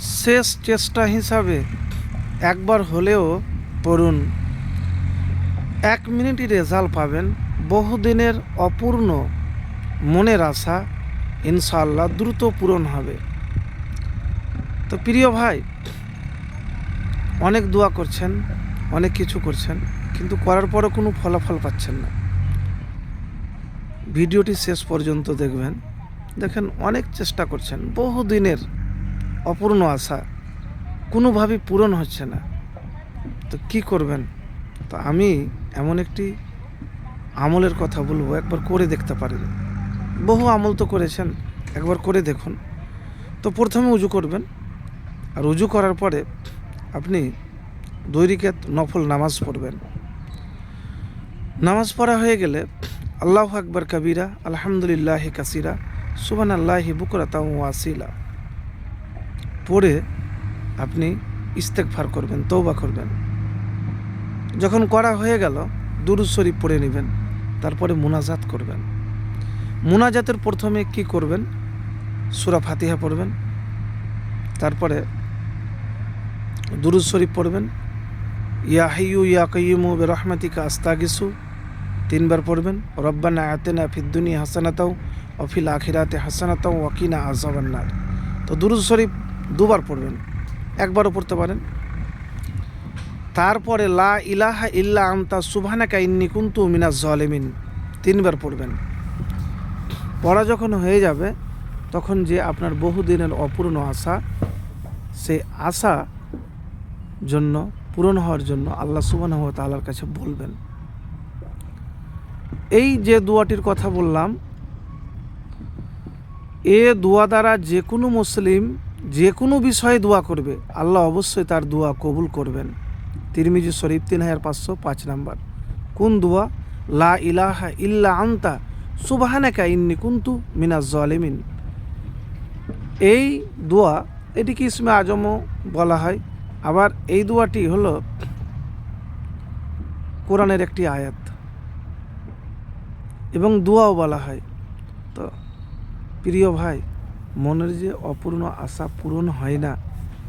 শেষ চেষ্টা হিসাবে একবার হলেও পড়ুন। এক মিনিটই রেজাল্ট পাবেন। বহুদিনের অপূর্ণ মনের আশা ইনশাল্লাহ দ্রুত পূরণ হবে। তো প্রিয় ভাই, অনেক দোয়া করছেন, অনেক কিছু করছেন, কিন্তু করার পরও কোনো ফলাফল পাচ্ছেন না। ভিডিওটি শেষ পর্যন্ত দেখবেন। দেখেন অনেক চেষ্টা করছেন। বহুদিনের অপূর্ণ আশা। কোনোভাবেই পূরণ হচ্ছে না। তো কি করবেন? তো আমি এমন একটি আমলের কথা বলব, একবার করে দেখতে পারেন। বহু আমল তো করেছেন, একবার করে দেখুন। তো প্রথমে উজু করবেন, আর উজু করার পরে আপনি দৈরিকে নফল নামাজ পড়বেন। নামাজ পড়া হয়ে গেলে আল্লাহ আকবর কবিরা, আলহামদুলিল্লাহ কাসিরা সুবান আল্লাহ বুকরাতা ওয়াসিলা। পড়ে আপনি ইস্তেকফার করবেন তৌবা করবেন। যখন করা হয়ে গেল, দুরুদ শরীফ পড়ে নেবেন, তারপরে মোনাজাত করবেন। মোনাজাতের প্রথমে কি করবেন? সুরা ফাতিহা পড়বেন, তারপরে দুরুদ শরীফ পড়বেন, ইয়া হাইয়ু ইয়া কাইয়ুমু বিরহমাতিকা আস্তাগিসু, তিনবার পড়বেন, রব্বানা আতেনা ফিদ্দুনি হাসানাতাও অফিল আখিরাতে হাসানাতাও ওয়াকিনা আজাবান্নার তো দুরুদ শরীফ দুবার পড়বেন, একবারও পড়তে পারেন। তারপরে, লা ইলাহা ইল্লা আন্তা সুবহানাকা ইন্নি কুনতু মিনাজ জালিমিন, তিনবার পড়বেন। পড়া যখন হয়ে যাবে, তখন যে আপনার বহুদিনের অপূর্ণ আশা সেই আশা জন্য, পূরণ হওয়ার জন্য আল্লাহ সুবহানাহু ওয়া তাআলার কাছে বলবেন। এই যে দোয়াটির কথা বললাম, এ দোয়া দ্বারা যে কোনো মুসলিম যে কোনো বিষয়ে দোয়া করবে, আল্লাহ অবশ্যই তার দোয়া কবুল করবেন। তিরমিজি শরীফ তিন হাজার পাঁচশো পাঁচ নাম্বার। কোন দোয়া? লা ইলাহা ইল্লা আন্তা, সুবাহানাকা ইন্নি কুন্তু মিনাজ জালিমিন। এই দোয়া, এটিকে ইসমে আজমও বলা হয়। আবার এই দোয়াটি হলো কোরআনের একটি আয়াত। এবং দোয়াও বলা হয়। তো, প্রিয় ভাই মনের যে অপূর্ণ আশা পূরণ হয় না,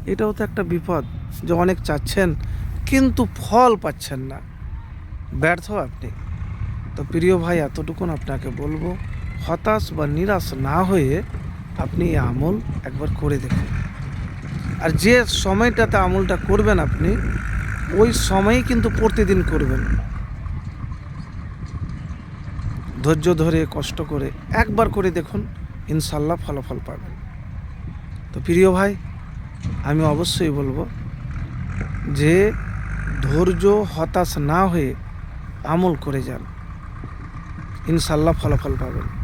এটাও তো একটা বিপদ যে অনেক চাচ্ছেন কিন্তু ফল পাচ্ছেন না। ব্যর্থ আপনি। তো প্রিয় ভাই, এতটুকুন আপনাকে বলব, হতাশ বা নিরাশ না হয়ে আপনি এই আমল একবার করে দেখুন। আর যে সময়টাতে আমলটা করবেন আপনি, ওই সময়ই কিন্তু প্রতিদিন করবেন। ধৈর্য ধরে, কষ্ট করে একবার করে দেখুন ইনশাল্লাহ ফলাফল পাবেন। তো প্রিয় ভাই, আমি অবশ্যই বলব যে ধৈর্য, হতাশ না হয়ে আমল করে যান। ইনশাল্লাহ ফলাফল পাবেন।